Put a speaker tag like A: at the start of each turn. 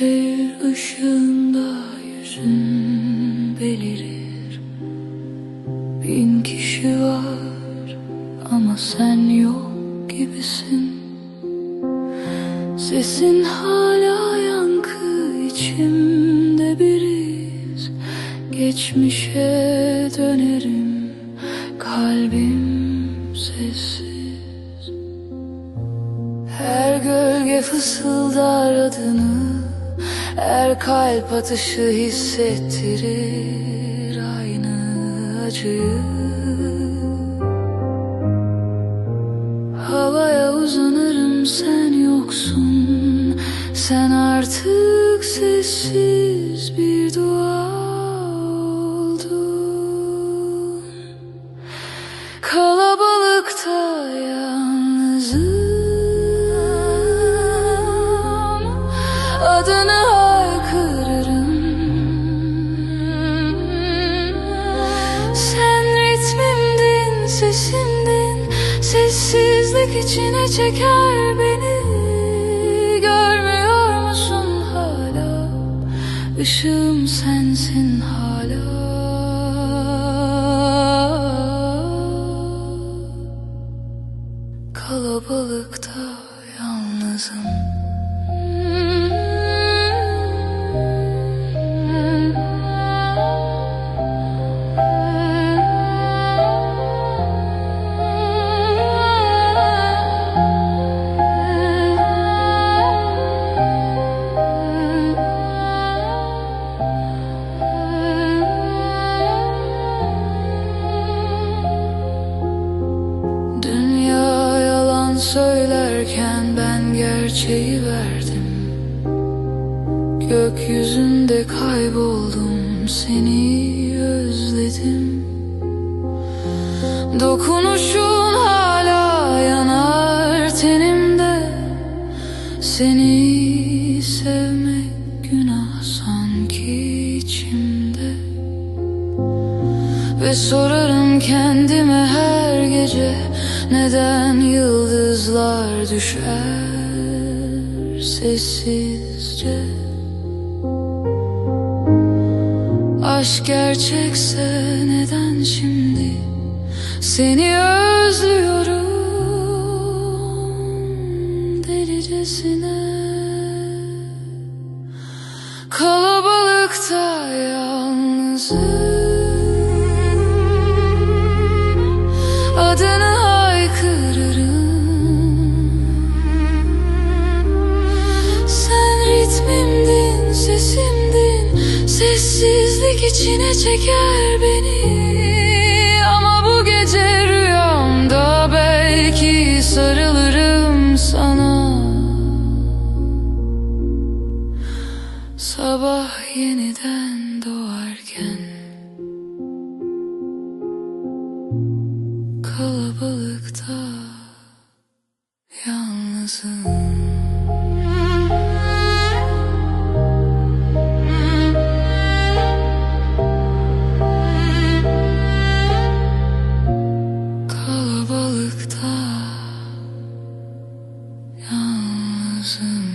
A: Şehir ışığında yüzün belirir. Bin kişi var ama sen yok gibisin. Sesin hala yankı içimde bir iz Geçmişe dönerim kalbim sessiz. Her gölge fısıldar adını Her kalp atışı hissettirir aynı acıyı. Havaya uzanırım sen yoksun. Sen artık sessiz Adını haykırırım Sen ritmimdin, sesimdin. Sessizlik içine çeker beni. Görmüyor musun hala? Işığım sensin hala. Kalabalıkta yalnızım söylerken ben gerçeği verdim. Gökyüzünde kayboldum seni özledim. Dokunuşun hala yanar tenimde. Seni sevmek günah sanki içimde. Ve sorarım kendime her gece Neden yıldızlar düşer sessizce? Aşk gerçekse neden şimdi? Seni özlüyorum delicesine. Kalabalıkta yalnızım Sessizlik içine çeker beni. Ama bu gece rüyamda belki sarılırım sana. Sabah yeniden doğarken Kalabalıkta yalnızım 思。